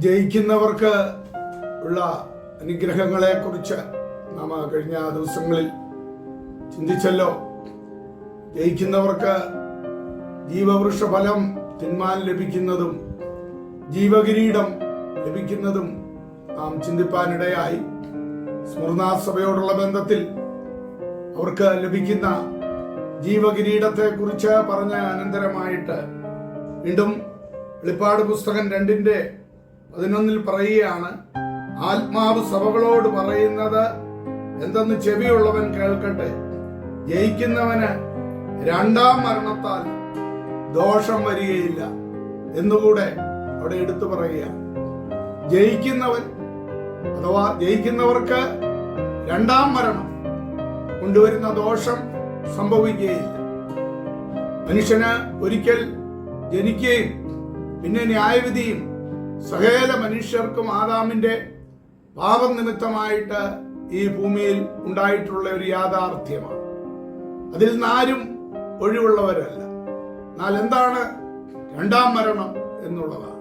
ജയിക്കുന്നവർക്ക് ഉള്ള അനുഗ്രഹങ്ങളെ കുറിച്ച് നാം കഴിഞ്ഞ ദിവസങ്ങളിൽ ചിന്തിച്ചല്ലോ. ജയിക്കുന്നവർക്ക് ജീവവൃക്ഷഫലം തിന്മാൻ ലഭിക്കുന്നതും ജീവകിരീടം ലഭിക്കുന്നതും നാം ചിന്തിപ്പാനിടയായി. സ്മൃണാസഭയോടുള്ള ബന്ധത്തിൽ അവർക്ക് ലഭിക്കുന്ന ജീവകിരീടത്തെ കുറിച്ച് പറഞ്ഞ അനന്തരമായിട്ട് വീണ്ടും വെളിപ്പാട് പുസ്തകം രണ്ടിന്റെ പതിനൊന്നിൽ പറയുകയാണ് ആത്മാവ് സഭകളോട് പറയുന്നത് എന്തെന്ന് ചെവിയുള്ളവൻ കേൾക്കട്ടെ. ജയിക്കുന്നവന് രണ്ടാം മരണത്താൽ ദോഷം വരികയില്ല എന്നുകൂടെ അവിടെ എടുത്തു പറയുക ജയിക്കുന്നവൻ അഥവാ ജയിക്കുന്നവർക്ക് രണ്ടാം മരണം കൊണ്ടുവരുന്ന ദോഷം സംഭവിക്കുകയില്ല. മനുഷ്യന് ഒരിക്കൽ ജനിക്കുകയും പിന്നെ ന്യായവിധിയും സകല മനുഷ്യർക്കും ആദാമിന്റെ പാപം നിമിത്തമായിട്ട് ഈ ഭൂമിയിൽ ഉണ്ടായിട്ടുള്ള ഒരു യാഥാർത്ഥ്യമാണ്. അതിൽ നാരും ഒഴിവുള്ളവരല്ല. എന്നാൽ എന്താണ് രണ്ടാം മരണം എന്നുള്ളതാണ്.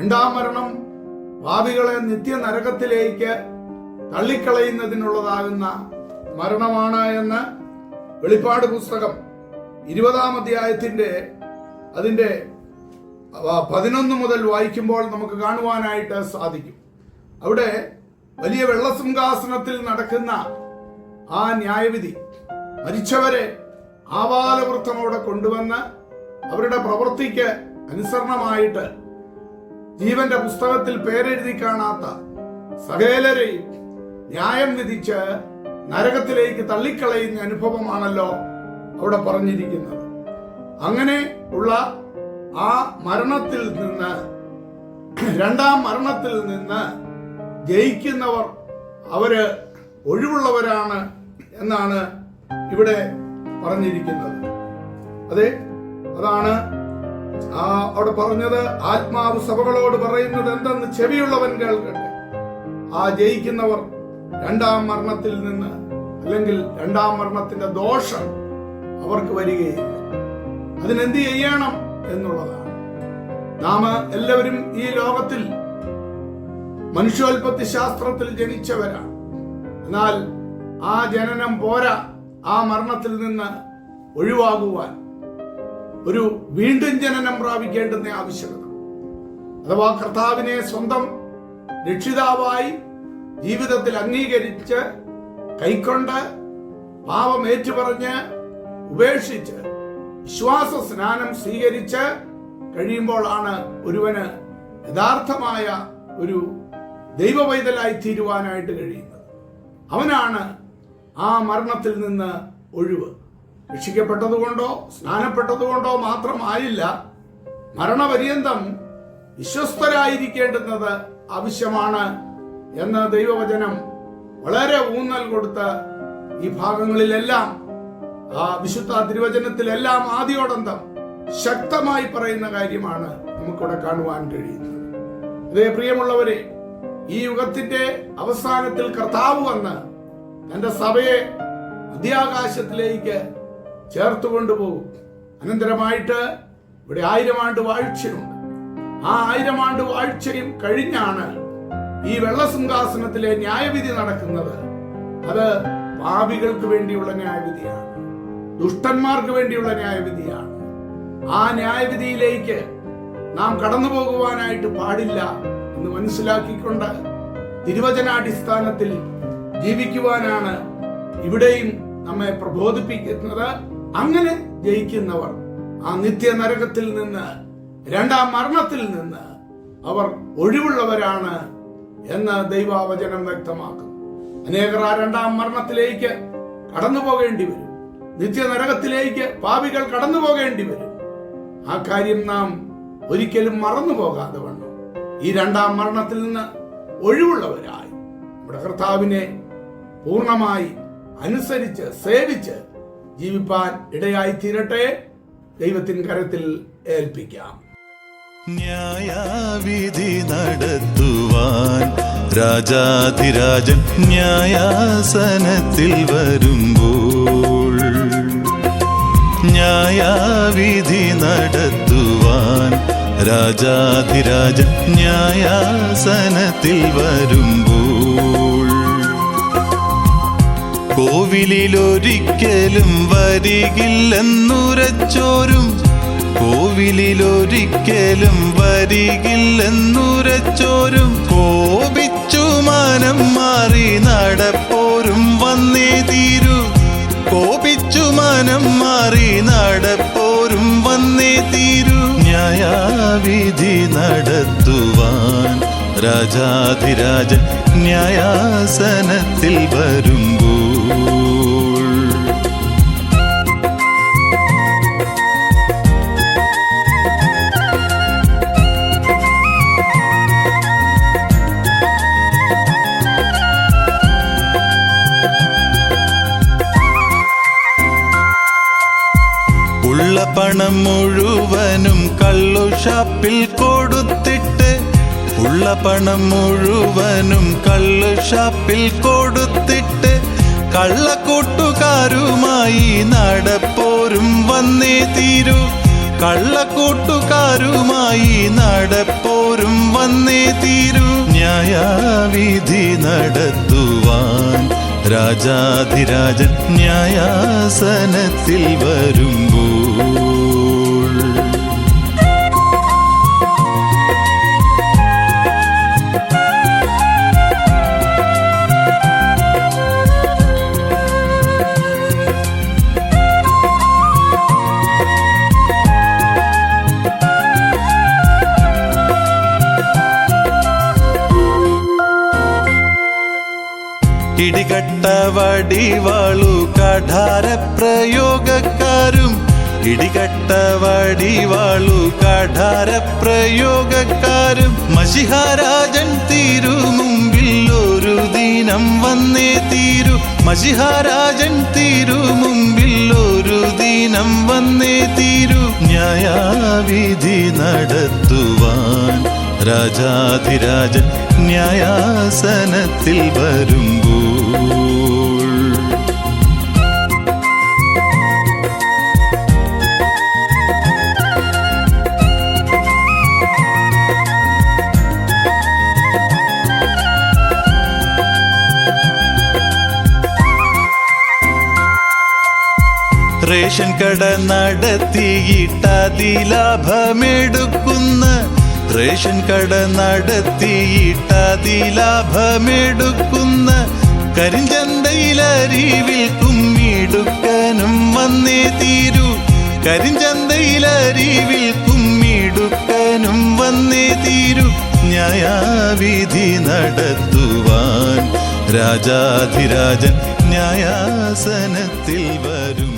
രണ്ടാം മരണം പാപികളെ നിത്യ നരകത്തിലേക്ക് തള്ളിക്കളയുന്നതിനുള്ളതാകുന്ന മരണമാണ് എന്ന് വെളിപ്പാട് പുസ്തകം ഇരുപതാം അധ്യായത്തിന്റെ അതിന്റെ ആ, പതിനൊന്ന് മുതൽ വായിക്കുമ്പോൾ നമുക്ക് കാണുവാനായിട്ട് സാധിക്കും. അവിടെ വലിയ വെള്ളസിംഹാസനത്തിൽ നടക്കുന്ന ആ ന്യായവിധി മരിച്ചവരെ ആവാലവൃത്തമോടെ കൊണ്ടുവന്ന് അവരുടെ പ്രവൃത്തിക്ക് അനുസരണമായിട്ട് ജീവന്റെ പുസ്തകത്തിൽ പേരെഴുതി കാണാത്ത സകേലരെ ന്യായം വിധിച്ച് നരകത്തിലേക്ക് തള്ളിക്കളയുന്ന അനുഭവമാണല്ലോ അവിടെ പറഞ്ഞിരിക്കുന്നത്. അങ്ങനെ ഉള്ള ആ മരണത്തിൽ നിന്ന് രണ്ടാം മരണത്തിൽ നിന്ന് ജയിക്കുന്നവർ അവർ ഒഴിവുള്ളവരാണ് എന്നാണ് ഇവിടെ പറഞ്ഞിരിക്കുന്നത്. അതെ അതാണ് ആ അവിടെ പറഞ്ഞത്. ആത്മാവ് സഭകളോട് പറയുന്നത് എന്തെന്ന് ചെവിയുള്ളവൻ കേൾക്കട്ടെ. ആ ജയിക്കുന്നവർ രണ്ടാം മരണത്തിൽ നിന്ന് അല്ലെങ്കിൽ രണ്ടാം മരണത്തിന്റെ ദോഷം അവർക്ക് വരികയില്ല. അതിനെന്ത് ചെയ്യണം? എന്നുള്ളതാണ്. നാം എല്ലാവരും ഈ ലോകത്തിൽ മനുഷ്യോൽപത്തി ശാസ്ത്രത്തിൽ ജനിച്ചവരാണ് എന്നാൽ ആ ജനനം പോരാ ആ മരണത്തിൽ നിന്ന് ഒഴിവാകുവാൻ ഒരു വീണ്ടും ജനനം പ്രാപിക്കേണ്ടുന്ന ആവശ്യകത. അഥവാ കർത്താവിനെ സ്വന്തം രക്ഷിതാവായി ജീവിതത്തിൽ അംഗീകരിച്ച് കൈക്കൊണ്ട് പാപം ഏറ്റുപറഞ്ഞ് ഉപേക്ഷിച്ച് വിശ്വാസ സ്നാനം സ്വീകരിച്ച് കഴിയുമ്പോഴാണ് ഒരുവന് യഥാർത്ഥമായ ഒരു ദൈവവൈതലായി തീരുവാനായിട്ട് കഴിയുന്നത്. അവനാണ് ആ മരണത്തിൽ നിന്ന് ഒഴിവ്. രക്ഷിക്കപ്പെട്ടതുകൊണ്ടോ സ്നാനപ്പെട്ടതുകൊണ്ടോ മാത്രമായില്ല മരണപര്യന്തം വിശ്വസ്തരായിരിക്കേണ്ടുന്നത് ആവശ്യമാണ് എന്ന് ദൈവവചനം വളരെ ഊന്നൽ കൊടുത്ത് ഈ ഭാഗങ്ങളിലെല്ലാം ആ വിശുദ്ധ തിരുവചനത്തിലെല്ലാം ആദ്യോടന്തം ശക്തമായി പറയുന്ന കാര്യമാണ് നമുക്കിവിടെ കാണുവാൻ കഴിയുന്നത്. അതേ പ്രിയമുള്ളവരെ ഈ യുഗത്തിന്റെ അവസാനത്തിൽ കർത്താവ് വന്ന് തന്റെ സഭയെ മധ്യാകാശത്തിലേക്ക് ചേർത്ത് കൊണ്ടുപോകും. അനന്തരമായിട്ട് ഇവിടെ ആയിരം ആണ്ട് വാഴ്ചയുണ്ട്. ആ ആയിരം ആണ്ട് വാഴ്ചയും കഴിഞ്ഞാണ് ഈ വെള്ളസിംഹാസനത്തിലെ ന്യായവിധി നടക്കുന്നത്. അത് പാപികൾക്ക് വേണ്ടിയുള്ള ന്യായവിധിയാണ്. ദുഷ്ടന്മാർക്ക് വേണ്ടിയുള്ള ന്യായവിധിയാണ്. ആ ന്യായവിധിയിലേക്ക് നാം കടന്നു പോകുവാനായിട്ട് പാടില്ല എന്ന് മനസ്സിലാക്കിക്കൊണ്ട് തിരുവചനാടിസ്ഥാനത്തിൽ ജീവിക്കുവാനാണ് ഇവിടെയും നമ്മെ പ്രബോധിപ്പിക്കുന്നത്. അങ്ങനെ ജയിക്കുന്നവർ ആ നിത്യ നരകത്തിൽ നിന്ന് രണ്ടാം മരണത്തിൽ നിന്ന് അവർ ഒഴിവുള്ളവരാണ് എന്ന് ദൈവാവചനം വ്യക്തമാക്കും അനേകർ ആ രണ്ടാം മരണത്തിലേക്ക് കടന്നു പോകേണ്ടി വരും. നിത്യനരകത്തിലേക്ക് പാപികൾ കടന്നു പോകേണ്ടി വരും. ആ കാര്യം നാം ഒരിക്കലും മറന്നു പോകാതെ വണ്ണം ഈ രണ്ടാം മരണത്തിൽ നിന്ന് ഒഴിവുള്ളവരായി. നമ്മുടെ കർത്താവിനെ പൂർണമായി അനുസരിച്ച് സേവിച്ച് ജീവിപ്പാൻ ഇടയായി തീരട്ടെ ദൈവത്തിൻ കരത്തിൽ ഏൽപ്പിക്കാം. ന്യായാവിധി നടത്തുവാൻ രാജാതിരാജൻ ന്യായാസനത്തിൽ വരുമ്പോൾ ന്യായാവിധി നടത്തുവാൻ രാജാധിരാജൻ ന്യായാസനത്തിൽ വരുമ്പോൾ കോവിലിലൊരിക്കലും വരികില്ലെന്നുരച്ചോരും കോവിലിലൊരിക്കലും വരികില്ലെന്നുരച്ചോരും കോപിച്ചു മനം മാറി നടപ്പോരും വന്നേ തീരൂ. കോപിച്ചു മനം മാറി നടപ്പോരും വന്നേ തീരൂ. ന്യായാവിധി നടത്തുവാൻ രാജാധിരാജൻ ന്യായാസനത്തിൽ വരുമ്പോൾ കള്ളുഷാപ്പിൽ കൊടുത്തിട്ട് ഉള്ള പണം മുഴുവനും കള്ളുഷാപ്പിൽ കൊടുത്തിട്ട് കള്ളക്കൂട്ടുകാരുമായി നടപ്പോരും വന്നേ തീരൂ. കള്ളക്കൂട്ടുകാരുമായി നടപ്പോരും വന്നേ തീരൂ. ന്യായവിധി നടത്തുവാൻ രാജാധിരാജൻ ന്യായാസനത്തിൽ വരുമ്പോൾ ഇടികട്ട വടിവാളു കഠാര പ്രയോഗക്കാരും. ഇടികട്ട വടിവാളു കഠാര പ്രയോഗക്കാരും. മഷിഹാരാജൻ തീരു മുമ്പിൽ ഒരു ദിനം വന്നേ തീരു. മഷിഹാരാജൻ തീരു മുമ്പിൽ ഒരു ദിനം വന്നേ തീരു. ന്യായാവിധി നടത്തുവാൻ രാജാധിരാജൻ ന്യായാസനത്തിൽ വരുമ്പോൾ. റേഷൻ കട നടത്തിയിട്ടതിലാഭമെടുക്കുന്ന റേഷൻ കട നടത്തിയിട്ടാഭമെടുക്കുന്ന കരിഞ്ചന്തയിലരിവിൽ കുമ്മിടുക്കനും വന്നേ തീരൂ. കരിഞ്ചന്തയിലരിവിൽ കുമ്മിടുക്കനും വന്നേ തീരൂ. ന്യായാവിധി നടത്തുവാൻ രാജാധിരാജൻ ന്യായാസനത്തിൽ വരും.